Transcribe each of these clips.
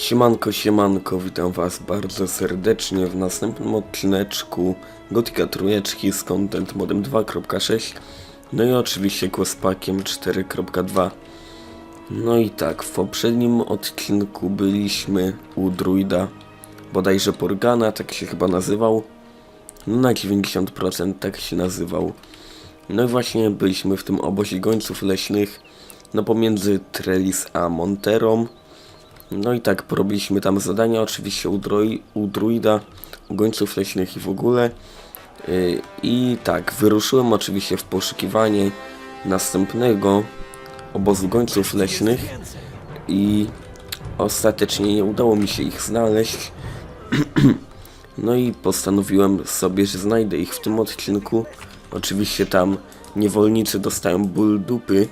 Siemanko, siemanko, witam was bardzo serdecznie w następnym odcineczku Gotika Trójeczki z Content Modem 2.6 No i oczywiście Kłospakiem 4.2 No i tak, w poprzednim odcinku byliśmy u druida Bodajże Porgana, tak się chyba nazywał. No na 90% tak się nazywał. No i właśnie byliśmy w tym obozie gońców leśnych No pomiędzy Trellis a Monterą no i tak, porobiliśmy tam zadania, oczywiście u, droi, u druida, u gońców leśnych i w ogóle. Yy, I tak, wyruszyłem oczywiście w poszukiwanie następnego obozu gońców leśnych i ostatecznie nie udało mi się ich znaleźć. no i postanowiłem sobie, że znajdę ich w tym odcinku. Oczywiście tam niewolnicy dostają ból dupy,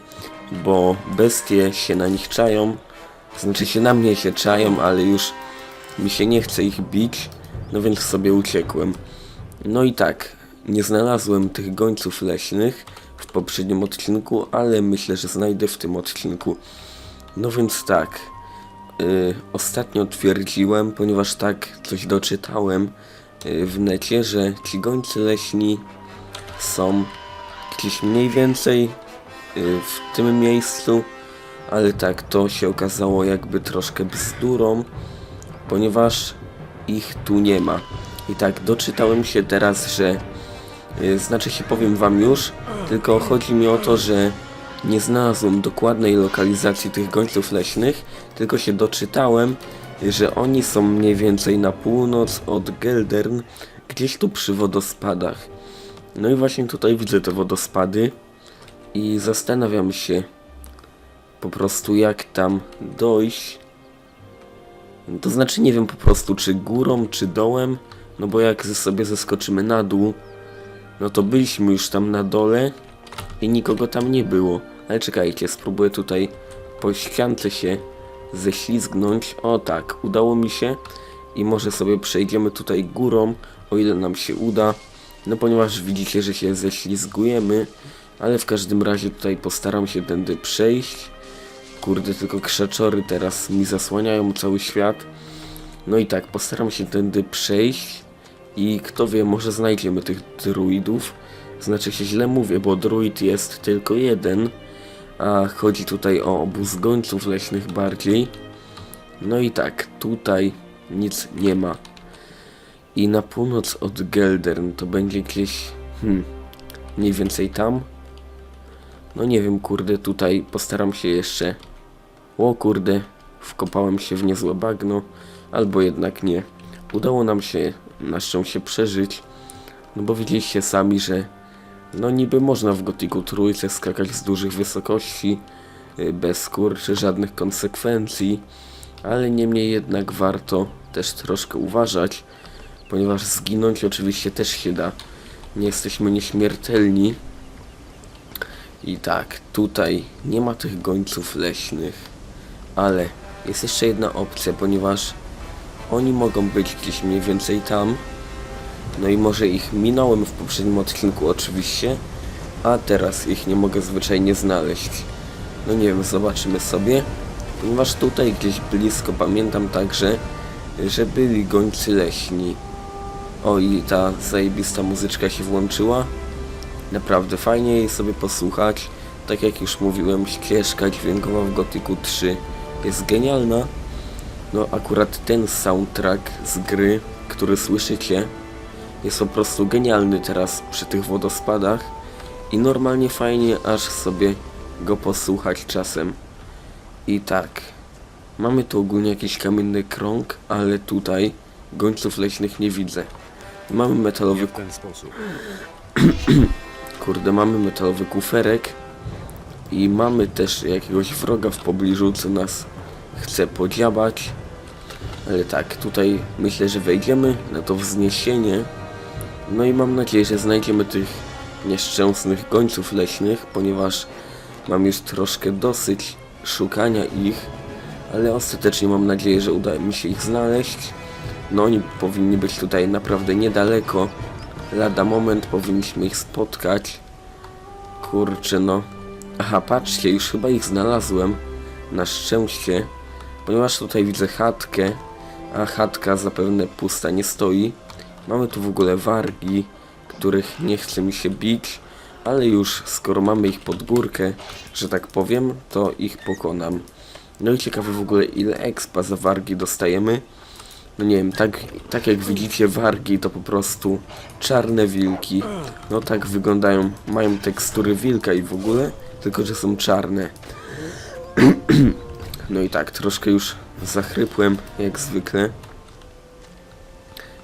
bo bestie się na nich czają. Znaczy się na mnie się czają, ale już mi się nie chce ich bić, no więc sobie uciekłem. No i tak, nie znalazłem tych gońców leśnych w poprzednim odcinku, ale myślę, że znajdę w tym odcinku. No więc tak, yy, ostatnio twierdziłem, ponieważ tak coś doczytałem yy, w necie, że ci gońcy leśni są gdzieś mniej więcej yy, w tym miejscu, ale tak, to się okazało jakby troszkę bzdurą, ponieważ ich tu nie ma. I tak, doczytałem się teraz, że y, znaczy się powiem wam już, tylko chodzi mi o to, że nie znalazłem dokładnej lokalizacji tych gońców leśnych, tylko się doczytałem, że oni są mniej więcej na północ od Geldern, gdzieś tu przy wodospadach. No i właśnie tutaj widzę te wodospady i zastanawiam się, po prostu jak tam dojść. To znaczy nie wiem po prostu czy górą, czy dołem, no bo jak sobie zeskoczymy na dół, no to byliśmy już tam na dole i nikogo tam nie było. Ale czekajcie, spróbuję tutaj po ściance się ześlizgnąć. O tak, udało mi się i może sobie przejdziemy tutaj górą, o ile nam się uda. No ponieważ widzicie, że się ześlizgujemy, ale w każdym razie tutaj postaram się tędy przejść. Kurde, tylko krzaczory teraz mi zasłaniają cały świat. No i tak, postaram się tędy przejść i kto wie, może znajdziemy tych druidów. Znaczy się źle mówię, bo druid jest tylko jeden, a chodzi tutaj o obóz gońców leśnych bardziej. No i tak, tutaj nic nie ma. I na północ od Geldern to będzie gdzieś, hmm, mniej więcej tam. No nie wiem, kurde, tutaj postaram się jeszcze... O kurde, wkopałem się w niezłe bagno, albo jednak nie. Udało nam się na szczęście przeżyć, no bo widzieliście sami, że no niby można w Gotiku trójce skakać z dużych wysokości, y, bez kurczy żadnych konsekwencji, ale niemniej jednak warto też troszkę uważać, ponieważ zginąć oczywiście też się da. Nie jesteśmy nieśmiertelni, i tak, tutaj nie ma tych gońców leśnych, ale jest jeszcze jedna opcja, ponieważ oni mogą być gdzieś mniej więcej tam. No i może ich minąłem w poprzednim odcinku oczywiście, a teraz ich nie mogę zwyczajnie znaleźć. No nie wiem, zobaczymy sobie, ponieważ tutaj gdzieś blisko pamiętam także, że byli gońcy leśni. O i ta zajebista muzyczka się włączyła. Naprawdę fajnie jej sobie posłuchać. Tak jak już mówiłem, ścieżka dźwiękowa w Gotiku 3 jest genialna. No akurat ten soundtrack z gry, który słyszycie, jest po prostu genialny teraz przy tych wodospadach i normalnie fajnie aż sobie go posłuchać czasem. I tak, mamy tu ogólnie jakiś kamienny krąg, ale tutaj gońców leśnych nie widzę. Mamy metalowy w ten sposób. Kurde, mamy metalowy kuferek i mamy też jakiegoś wroga w pobliżu, co nas chce podziabać. Ale tak, tutaj myślę, że wejdziemy na to wzniesienie. No i mam nadzieję, że znajdziemy tych nieszczęsnych gońców leśnych, ponieważ mam już troszkę dosyć szukania ich, ale ostatecznie mam nadzieję, że uda mi się ich znaleźć. No oni powinni być tutaj naprawdę niedaleko. Lada moment powinniśmy ich spotkać. Kurczę no. Aha, patrzcie, już chyba ich znalazłem. Na szczęście. Ponieważ tutaj widzę chatkę, a chatka zapewne pusta nie stoi. Mamy tu w ogóle wargi, których nie chce mi się bić, ale już skoro mamy ich pod górkę, że tak powiem, to ich pokonam. No i ciekawe w ogóle ile expa za wargi dostajemy. No nie wiem, tak, tak jak widzicie wargi to po prostu czarne wilki. No tak wyglądają, mają tekstury wilka i w ogóle, tylko że są czarne. No i tak, troszkę już zachrypłem, jak zwykle.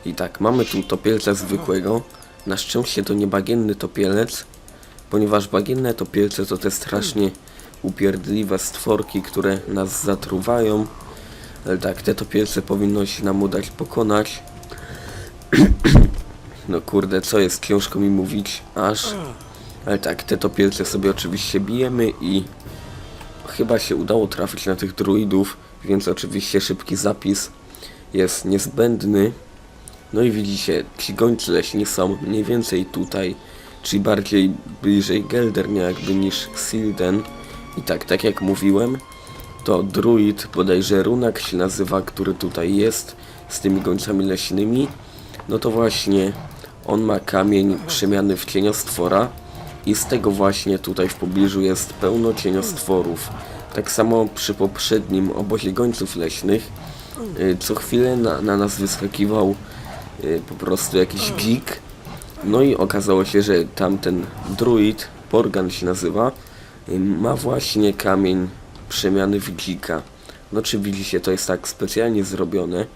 I tak, mamy tu topielca zwykłego. Na szczęście to nie bagienny topielec, ponieważ bagienne topielce to te strasznie upierdliwe stworki, które nas zatruwają. Ale tak, te topielce powinno się nam udać pokonać. No kurde, co jest, ciężko mi mówić, aż. Ale tak, te topielce sobie oczywiście bijemy i chyba się udało trafić na tych druidów, więc oczywiście szybki zapis jest niezbędny. No i widzicie, ci gońcy leśni są mniej więcej tutaj, czyli bardziej bliżej Geldernia jakby niż Silden. I tak, tak jak mówiłem, to druid, bodajże Runak się nazywa, który tutaj jest z tymi gońcami leśnymi. No to właśnie on ma kamień przemiany w cieniostwora i z tego właśnie tutaj w pobliżu jest pełno cieniostworów. Tak samo przy poprzednim obozie gońców leśnych y, co chwilę na, na nas wyskakiwał y, po prostu jakiś geek. No i okazało się, że tamten druid, Porgan się nazywa, y, ma właśnie kamień przemiany w geeka. No czy widzicie, to jest tak specjalnie zrobione.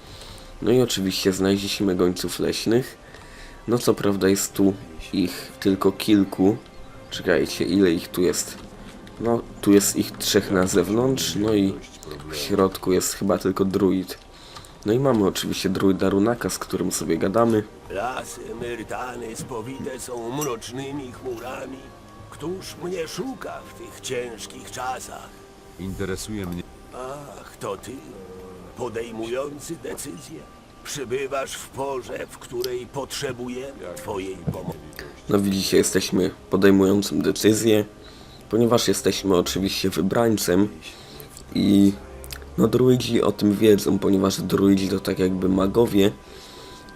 No i oczywiście znaleźliśmy gońców leśnych. No co prawda jest tu ich tylko kilku. Czekajcie, ile ich tu jest? No, tu jest ich trzech na zewnątrz, no i w środku jest chyba tylko druid. No i mamy oczywiście druida Runaka, z którym sobie gadamy. Lasy Myrtany spowite są mrocznymi chmurami. Któż mnie szuka w tych ciężkich czasach? Interesuje mnie. Ach, to ty, podejmujący decyzje. Przybywasz w porze, w której potrzebujemy twojej pomocy. No widzicie, jesteśmy podejmującym decyzję, ponieważ jesteśmy oczywiście wybrańcem i no druidzi o tym wiedzą, ponieważ druidzi to tak jakby magowie,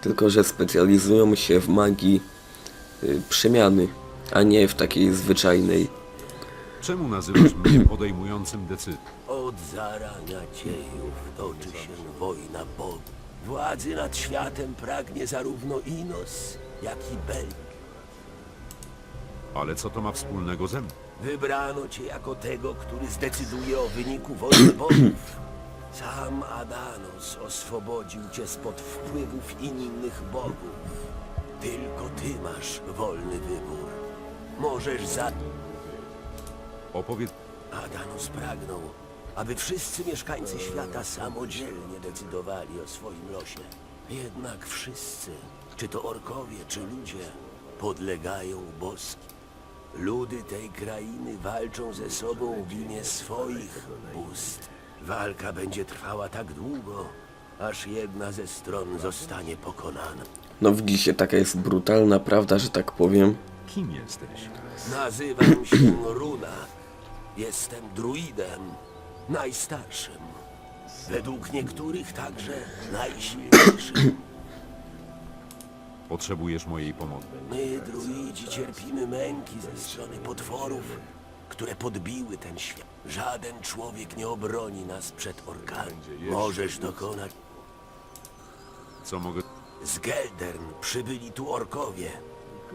tylko że specjalizują się w magii y, przemiany, a nie w takiej zwyczajnej. Czemu nazywasz mnie podejmującym decyzję? Od zarania dziejów toczy się wojna Bogu. Władzy nad światem pragnie zarówno Inos, jak i Bel. Ale co to ma wspólnego ze mną? Wybrano cię jako tego, który zdecyduje o wyniku wojny bogów. Sam Adanos oswobodził cię spod wpływów innych bogów. Tylko ty masz wolny wybór. Możesz za... Opowiedz. Adanos pragnął, aby wszyscy mieszkańcy świata samodzielnie decydowali o swoim losie. Jednak wszyscy, czy to orkowie, czy ludzie, podlegają boski. Ludy tej krainy walczą ze sobą w imię swoich bóstw. Walka będzie trwała tak długo, aż jedna ze stron zostanie pokonana. No widzicie, taka jest brutalna prawda, że tak powiem. Kim jesteś? Nazywam się Runa. Jestem druidem, najstarszym. Według niektórych także najsilniejszym. Potrzebujesz mojej pomocy. My, druidzi, cierpimy męki ze strony potworów, które podbiły ten świat. Żaden człowiek nie obroni nas przed orkami. Możesz dokonać. Co mogę. Z Geldern przybyli tu orkowie,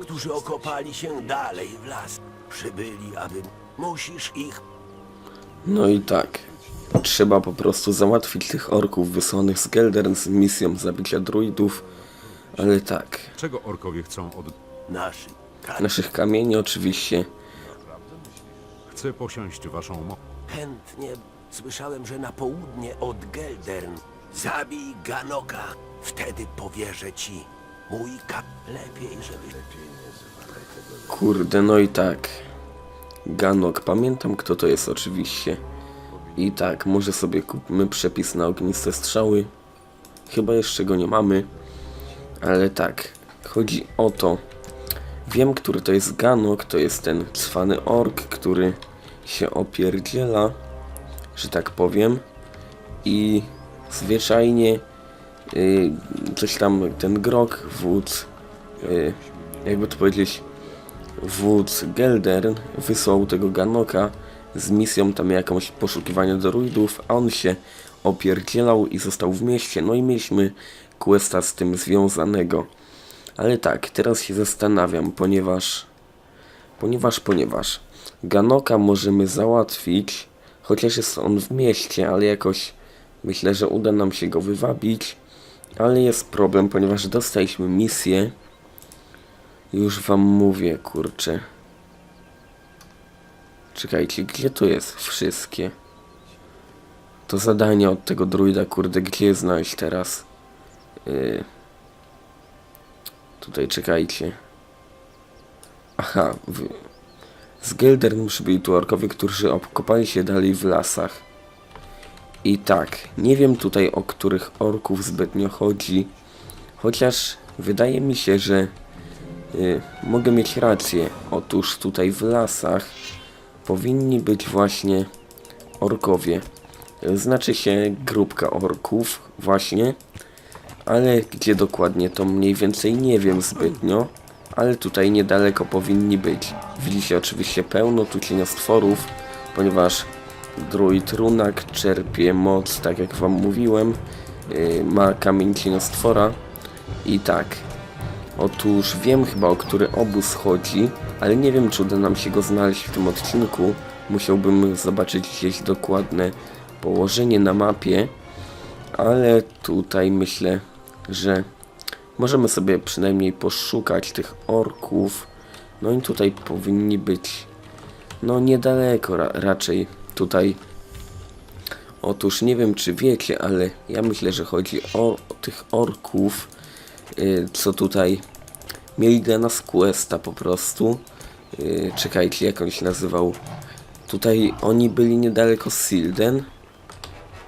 którzy okopali się dalej w las. Przybyli, aby... Musisz ich No i tak. Trzeba po prostu załatwić tych orków wysłanych z Geldern z misją zabicia druidów. Ale tak, Czego orkowie chcą od. naszych. naszych kamieni oczywiście. Chcę posiąść waszą moc. Chętnie słyszałem, że na południe od Geldern zabij Ganoka. Wtedy powierzę ci mój kap. Lepiej, żeby... Kurde, no i tak. Ganok, pamiętam kto to jest oczywiście. I tak, może sobie kupmy przepis na ogniste strzały. Chyba jeszcze go nie mamy. Ale tak, chodzi o to. Wiem, który to jest Ganok, to jest ten cwany ork, który się opierdziela, że tak powiem. i zwyczajnie y, coś tam, ten grog, wódz, y, jakby to powiedzieć, wódz Geldern wysłał tego Ganoka z misją tam jakąś poszukiwania druidów, a on się opierdzielał i został w mieście, no i mieliśmy questa z tym związanego. Ale tak, teraz się zastanawiam, ponieważ, ponieważ, ponieważ Ganoka możemy załatwić, chociaż jest on w mieście, ale jakoś myślę, że uda nam się go wywabić, ale jest problem, ponieważ dostaliśmy misję, już wam mówię, kurczę. Czekajcie, gdzie to jest wszystkie? To zadanie od tego druida, kurde, gdzie znaleźć teraz? Yy. Tutaj czekajcie. Aha, w... z Geldern przybyli tu orkowie, którzy obkopali się dalej w lasach. I tak, nie wiem tutaj o których orków zbytnio chodzi, chociaż wydaje mi się, że mogę mieć rację. Otóż tutaj w lasach powinni być właśnie orkowie. Y, Znaczy się grupka orków właśnie, ale gdzie dokładnie to mniej więcej nie wiem zbytnio, ale tutaj niedaleko powinni być. Widzicie oczywiście pełno tu cieniostworów, ponieważ druid runak czerpie moc, tak jak wam mówiłem, yy, ma kamień cieniostwora i tak. Otóż wiem chyba o który obóz chodzi, ale nie wiem czy uda nam się go znaleźć w tym odcinku. Musiałbym zobaczyć gdzieś dokładne położenie na mapie, ale tutaj myślę, że możemy sobie przynajmniej poszukać tych orków. No i tutaj powinni być, no niedaleko ra raczej tutaj. Otóż nie wiem czy wiecie, ale ja myślę, że chodzi o, o tych orków, co tutaj mieli dla nas questa po prostu. Y, czekajcie, jak on się nazywał. Tutaj oni byli niedaleko Silden.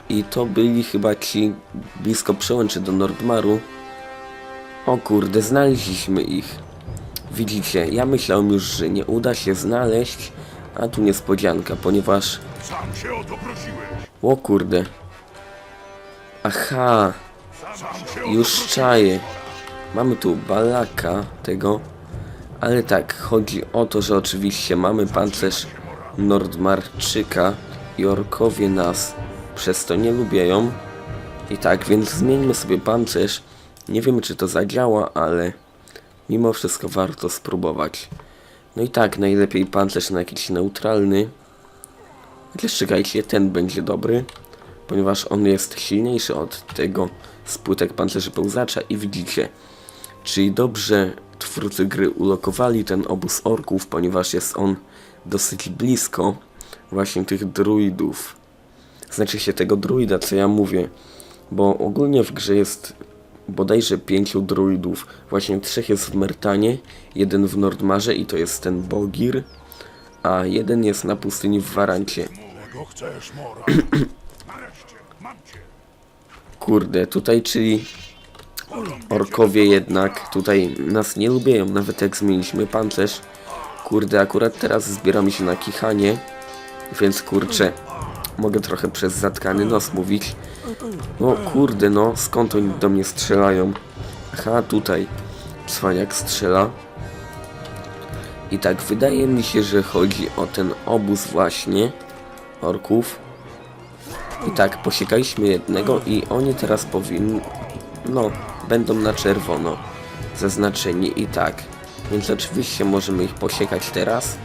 I to byli chyba ci blisko przełęczy do Nordmaru. O kurde, znaleźliśmy ich. Widzicie, ja myślałem już, że nie uda się znaleźć, a tu niespodzianka, ponieważ... Sam się o to. O kurde. Aha, już czaję. Mamy tu balaka tego, ale tak, chodzi o to, że oczywiście mamy pancerz Nordmarczyka i orkowie nas przez to nie lubią. I tak, więc zmieńmy sobie pancerz. Nie wiemy czy to zadziała, ale mimo wszystko warto spróbować. No i tak, najlepiej pancerz na jakiś neutralny. Chociaż czekajcie, ten będzie dobry, ponieważ on jest silniejszy od tego z płytek pancerzy pełzacza i widzicie, czyli dobrze twórcy gry ulokowali ten obóz orków, ponieważ jest on dosyć blisko właśnie tych druidów. Znaczy się tego druida, co ja mówię, bo ogólnie w grze jest bodajże pięciu druidów. Właśnie trzech jest w Mertanie, jeden w Nordmarze i to jest ten Bogir, a jeden jest na pustyni w Warancie. Kurde, tutaj czyli orkowie jednak tutaj nas nie lubią, nawet jak zmieniliśmy pancerz. Kurde, akurat teraz zbieramy się na kichanie, więc kurczę, mogę trochę przez zatkany nos mówić. No kurde, no skąd oni do mnie strzelają? Aha, tutaj cwaniak strzela. I tak, wydaje mi się, że chodzi o ten obóz właśnie orków. I tak, posiekaliśmy jednego i oni teraz powinni, no, będą na czerwono zaznaczeni i tak. Więc oczywiście możemy ich posiekać teraz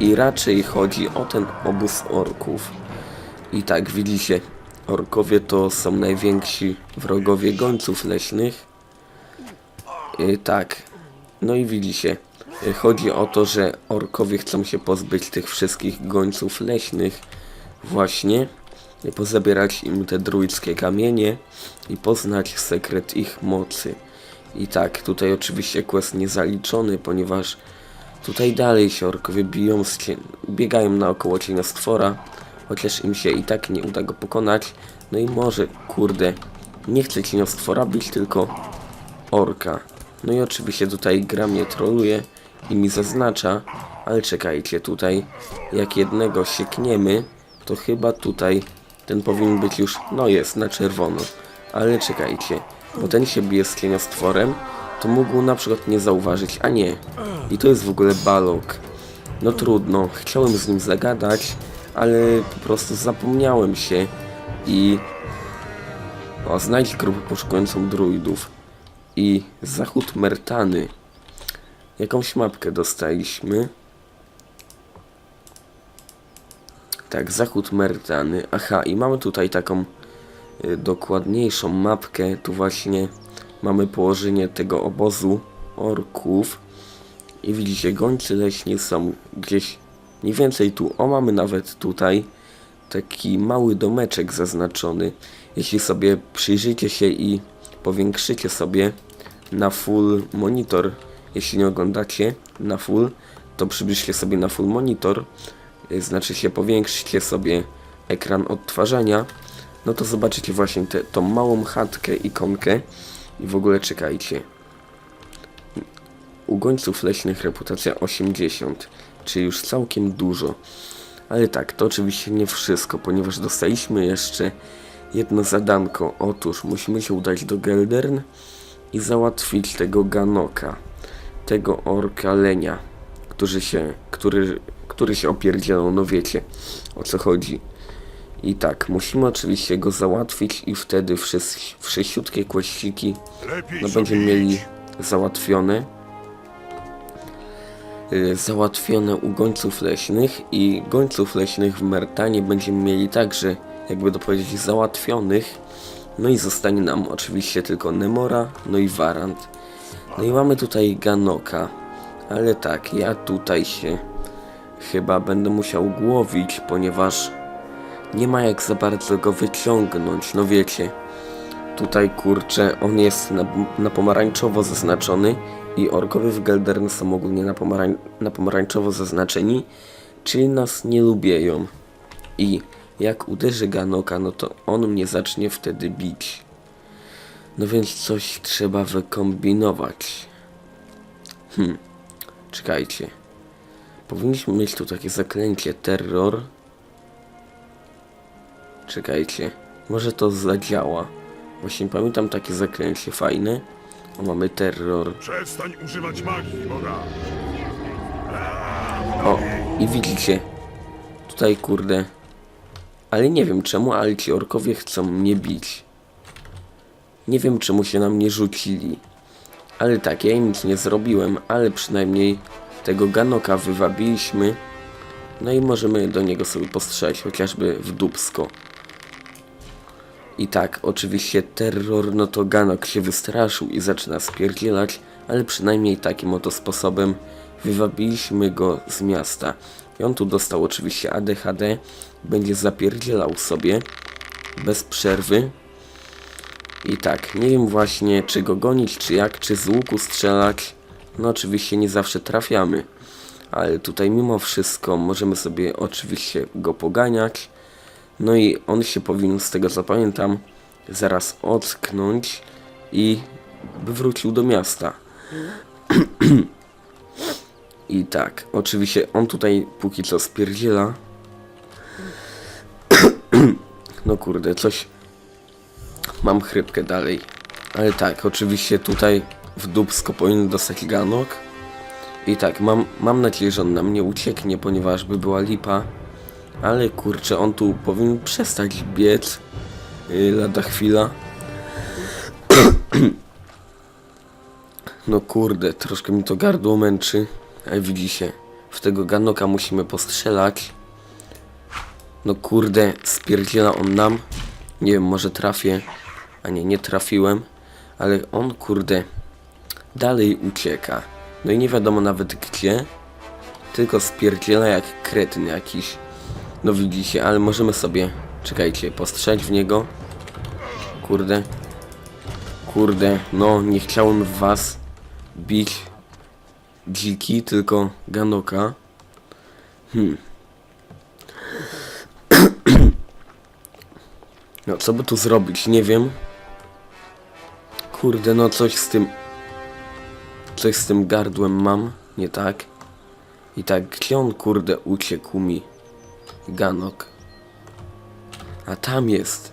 i raczej chodzi o ten obóz orków. I tak, widzicie, orkowie to są najwięksi wrogowie gońców leśnych. I tak, no i widzicie, y, chodzi o to, że orkowie chcą się pozbyć tych wszystkich gońców leśnych właśnie pozabierać im te druidzkie kamienie i poznać sekret ich mocy. I tak, tutaj oczywiście quest niezaliczony, ponieważ tutaj dalej się orkowie biją, biegają naokoło cieniostwora, chociaż im się i tak nie uda go pokonać. No i może, kurde, nie chcę cieniostwora bić, tylko orka. No i oczywiście tutaj gra mnie troluje i mi zaznacza, ale czekajcie, tutaj jak jednego siekniemy, to chyba tutaj ten powinien być już, no jest, na czerwono. Ale czekajcie, bo ten się bije z cieniostworem, to mógł na przykład nie zauważyć, a nie. I to jest w ogóle balok. No trudno, chciałem z nim zagadać, ale po prostu zapomniałem się i... O, znajdź grupę poszukującą druidów. I zachód Mertany. Jakąś mapkę dostaliśmy. Tak, zachód Mertany. Aha, i mamy tutaj taką y, dokładniejszą mapkę. Tu właśnie mamy położenie tego obozu orków. I widzicie, gońcy leśni są gdzieś mniej więcej tu. O, mamy nawet tutaj taki mały domeczek zaznaczony. Jeśli sobie przyjrzycie się i powiększycie sobie na full monitor, jeśli nie oglądacie na full, to przybliżcie sobie na full monitor, znaczy się powiększcie sobie ekran odtwarzania, no to zobaczycie właśnie tę tą małą chatkę, ikonkę i w ogóle czekajcie. U gońców leśnych reputacja 80, czyli już całkiem dużo. Ale tak, to oczywiście nie wszystko, ponieważ dostaliśmy jeszcze jedno zadanko. Otóż musimy się udać do Geldern i załatwić tego Ganoka, tego orka lenia, który się, który, który się opierdzielał, no wiecie o co chodzi. I tak, musimy oczywiście go załatwić i wtedy kłeściki Lepiej no będziemy mieli załatwione. Y, Załatwione u gońców leśnych i gońców leśnych w Mertanie będziemy mieli także, jakby to powiedzieć, załatwionych. No i zostanie nam oczywiście tylko Nemora, no i Warant. No i mamy tutaj Ganoka, ale tak, ja tutaj się chyba będę musiał głowić, ponieważ nie ma jak za bardzo go wyciągnąć, no wiecie. Tutaj kurczę, on jest na, na pomarańczowo zaznaczony i orkowie w Geldern są ogólnie na, pomarań, na pomarańczowo zaznaczeni, czyli nas nie lubią. I jak uderzy Ganoka, no to on mnie zacznie wtedy bić. No więc coś trzeba wykombinować. Hmm, czekajcie. Powinniśmy mieć tu takie zaklęcie terror. Czekajcie, może to zadziała. Właśnie pamiętam takie zaklęcie fajne. O, mamy terror. Przestań używać magii, Mora. O, i widzicie. Tutaj kurde. Ale nie wiem czemu, ale ci orkowie chcą mnie bić. Nie wiem czemu się na mnie rzucili. Ale tak, ja im nic nie zrobiłem, ale przynajmniej tego Ganoka wywabiliśmy. No i możemy do niego sobie postrzelać, chociażby w dubsko. I tak, oczywiście terror, no to Ganok się wystraszył i zaczyna spierdzielać, ale przynajmniej takim oto sposobem wywabiliśmy go z miasta. I on tu dostał oczywiście ADHD, będzie zapierdzielał sobie bez przerwy. I tak, nie wiem właśnie czy go gonić, czy jak, czy z łuku strzelać. No oczywiście nie zawsze trafiamy. Ale tutaj mimo wszystko możemy sobie oczywiście go poganiać. No i on się powinien, z tego co pamiętam, zaraz ocknąć i wrócił do miasta. I tak, oczywiście on tutaj póki co spierdziela. No kurde, coś... Mam chrypkę dalej. Ale tak, oczywiście tutaj w dubsko powinien dostać Ganok. I tak, mam, mam nadzieję, że on nam nie ucieknie, ponieważ by była lipa. Ale kurczę, on tu powinien przestać biec. Yy, lada chwila. No kurde, troszkę mi to gardło męczy. Ale widzicie, w tego Ganoka musimy postrzelać. No kurde, spierdziela on nam. Nie wiem, może trafię. A nie, nie trafiłem. Ale on kurde dalej ucieka. No i nie wiadomo nawet gdzie. Tylko spierdziela jak kretyn jakiś. No widzicie, ale możemy sobie, czekajcie, postrzeć w niego. Kurde. Kurde, no nie chciałem w was bić dziki, tylko Ganoka. Hmm. No co by tu zrobić, nie wiem. Kurde, no coś z tym... Coś z tym gardłem mam, nie tak? I tak, gdzie on kurde uciekł mi? Ganok. A tam jest.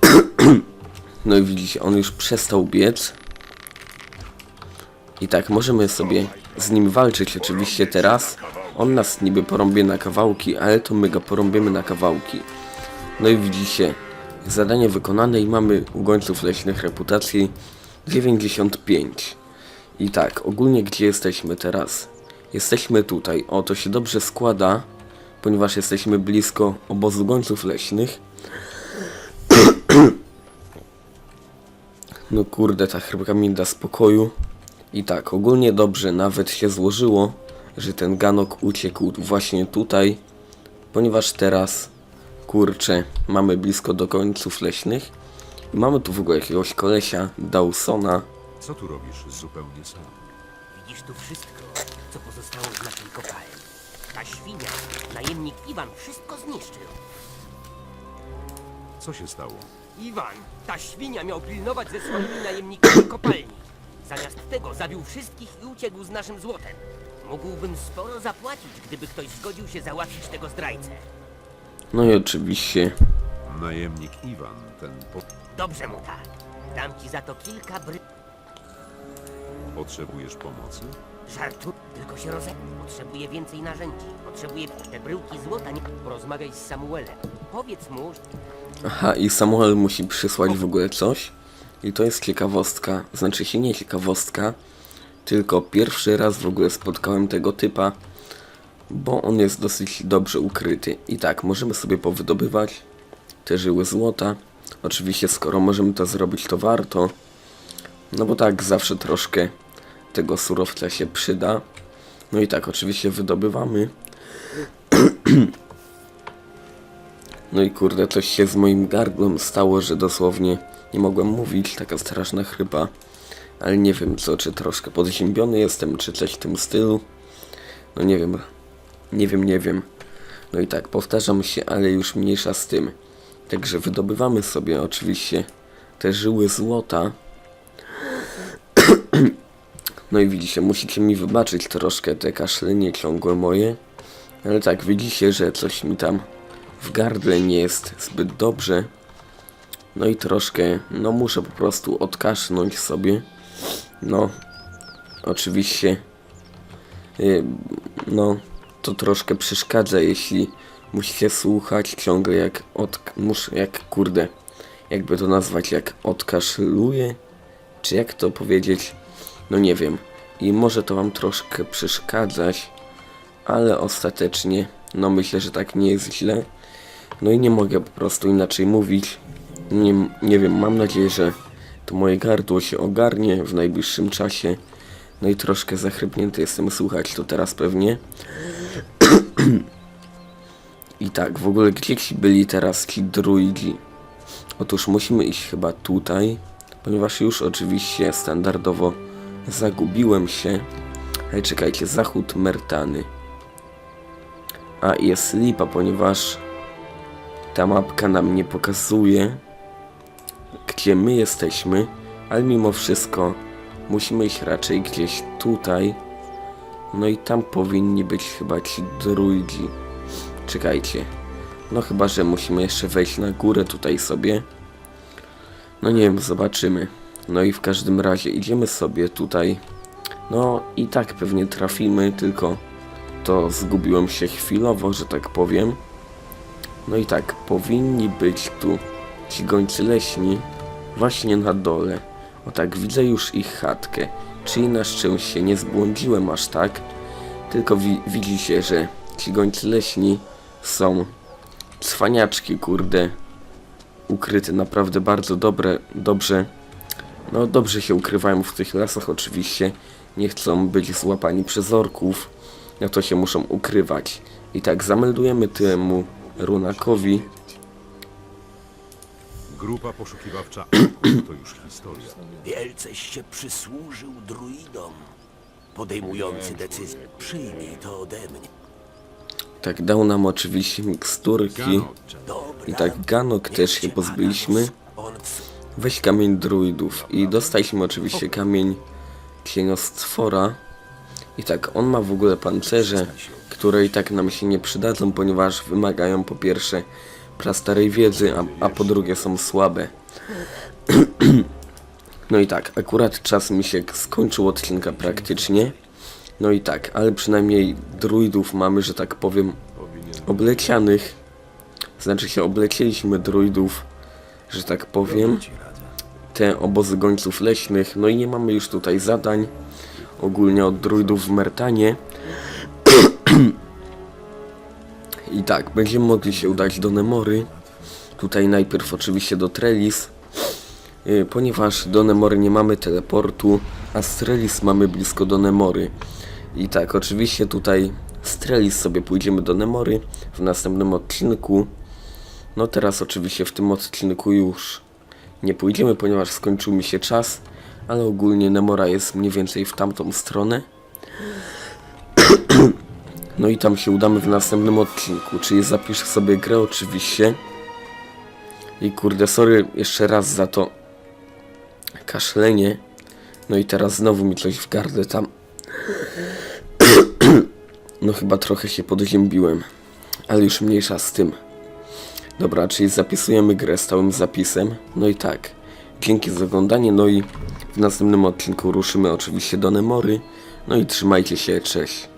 No i widzicie, on już przestał biec. I tak, możemy sobie z nim walczyć oczywiście teraz. On nas niby porąbie na kawałki, ale to my go porąbiemy na kawałki. No i widzicie, zadanie wykonane i mamy u gońców leśnych reputacji 95. I tak, ogólnie gdzie jesteśmy teraz? Jesteśmy tutaj. O, to się dobrze składa, ponieważ jesteśmy blisko obozu gońców leśnych. No kurde, ta chrypka mi da spokoju. I tak, ogólnie dobrze nawet się złożyło, że ten ganok uciekł właśnie tutaj, ponieważ teraz, kurczę, mamy blisko do końców leśnych. Mamy tu w ogóle jakiegoś kolesia, Dawsona. Co tu robisz zupełnie sam? Widzisz tu wszystko, co pozostało z naszej kopalni. Ta świnia, najemnik Iwan wszystko zniszczył. Co się stało? Iwan, ta świnia miał pilnować ze swoimi najemnikami kopalni. Zamiast tego zabił wszystkich i uciekł z naszym złotem. Mógłbym sporo zapłacić, gdyby ktoś zgodził się załatwić tego zdrajcę. No i oczywiście, Najemnik Iwan, ten po... Dobrze mu tak. Dam ci za to kilka bry... Potrzebujesz pomocy? Żartu, tylko się roze... Potrzebuję więcej narzędzi. Potrzebuję te bryłki złota. Nie... Porozmawiaj z Samuelem. Powiedz mu, Aha, i Samuel musi przysłać w ogóle coś. I to jest ciekawostka. Znaczy się nie ciekawostka, tylko pierwszy raz w ogóle spotkałem tego typa, bo on jest dosyć dobrze ukryty. I tak, możemy sobie powydobywać te żyły złota. Oczywiście, skoro możemy to zrobić, to warto. No bo tak, zawsze troszkę tego surowca się przyda. No i tak, oczywiście wydobywamy. No i kurde, coś się z moim gardłem stało, że dosłownie nie mogłem mówić, taka straszna chrypa. Ale nie wiem co, czy troszkę podziębiony jestem, czy coś w tym stylu. No nie wiem, nie wiem, nie wiem. No i tak, powtarzam się, ale już mniejsza z tym. Także wydobywamy sobie oczywiście te żyły złota. No i widzicie, musicie mi wybaczyć troszkę te kaszlenie ciągłe moje. Ale tak, widzicie, że coś mi tam w gardle nie jest zbyt dobrze. No i troszkę, no muszę po prostu odkasznąć sobie. No, oczywiście, y, no, to troszkę przeszkadza, jeśli musicie słuchać ciągle jak od, muszę, jak kurde, jakby to nazwać, jak odkaszluję, czy jak to powiedzieć, no nie wiem. I może to wam troszkę przeszkadzać, ale ostatecznie, no myślę, że tak nie jest źle. No i nie mogę po prostu inaczej mówić. Nie, nie wiem, mam nadzieję, że to moje gardło się ogarnie w najbliższym czasie. No i troszkę zachrypnięty jestem słuchać to teraz pewnie. I tak, w ogóle gdzie ci byli teraz ci druidzi? Otóż musimy iść chyba tutaj, ponieważ już oczywiście standardowo zagubiłem się. Ale czekajcie, zachód Mertany. A jest lipa, ponieważ ta mapka nam nie pokazuje, gdzie my jesteśmy, ale mimo wszystko musimy iść raczej gdzieś tutaj. No i tam powinni być chyba ci druidzi. Czekajcie. No chyba, że musimy jeszcze wejść na górę tutaj sobie. No nie wiem, zobaczymy. No i w każdym razie idziemy sobie tutaj. No i tak pewnie trafimy, tylko to zgubiłem się chwilowo, że tak powiem. No i tak, powinni być tu ci gońcy leśni właśnie na dole. O tak, widzę już ich chatkę. Czyli na szczęście nie zbłądziłem aż tak. Tylko wi widzicie, że ci gońcy leśni są cwaniaczki, kurde. Ukryte naprawdę bardzo dobre, dobrze. No dobrze się ukrywają w tych lasach oczywiście. Nie chcą być złapani przez orków. No to się muszą ukrywać. I tak zameldujemy temu runakowi. Grupa poszukiwawcza to już historia. Wielceś się przysłużył druidom, podejmujący decyzję. Przyjmij to ode mnie. Tak dał nam oczywiście miksturki. I tak ganok też się pozbyliśmy. Weź kamień druidów. I dostaliśmy oczywiście kamień cieniostwora. I tak, on ma w ogóle pancerze, które i tak nam się nie przydadzą, ponieważ wymagają po pierwsze prastarej wiedzy, a, a po drugie są słabe. No i tak, akurat czas mi się skończył odcinka praktycznie. No i tak, ale przynajmniej druidów mamy, że tak powiem, oblecianych. Znaczy się oblecieliśmy druidów, że tak powiem. Te obozy gońców leśnych. No i nie mamy już tutaj zadań. Ogólnie od druidów w Mertanie. I tak, będziemy mogli się udać do Nemory. Tutaj najpierw oczywiście do Trellis. Yy, ponieważ do Nemory nie mamy teleportu, a z Trellis mamy blisko do Nemory. I tak, oczywiście tutaj z Trellis sobie pójdziemy do Nemory w następnym odcinku. No teraz oczywiście w tym odcinku już nie pójdziemy, ponieważ skończył mi się czas, ale ogólnie Nemora jest mniej więcej w tamtą stronę. No i tam się udamy w następnym odcinku, czyli zapiszę sobie grę oczywiście. I kurde, sorry jeszcze raz za to kaszlenie. No i teraz znowu mi coś w gardle tam. No chyba trochę się podziębiłem, ale już mniejsza z tym. Dobra, czyli zapisujemy grę stałym zapisem. No i tak, dzięki za oglądanie, no i w następnym odcinku ruszymy oczywiście do Nemory. No i trzymajcie się, cześć.